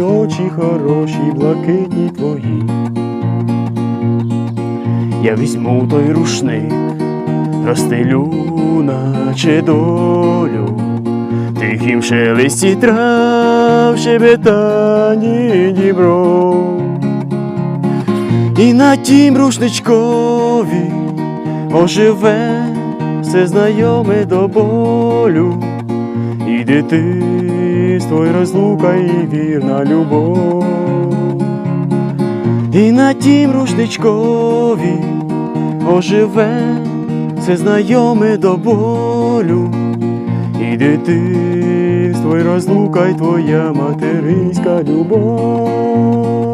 очі хороші, блакитні твої. Я візьму той рушник, розстелю, наче долю, тихім шелесті трав, шебетані дібро. І на тім рушничкові оживе все знайоме до болю, і дитинство, і розлука, і вірна любов. І на тім рушничкові оживе все знайоме до болю, і дитинство, і розлука, і твоя материнська любов.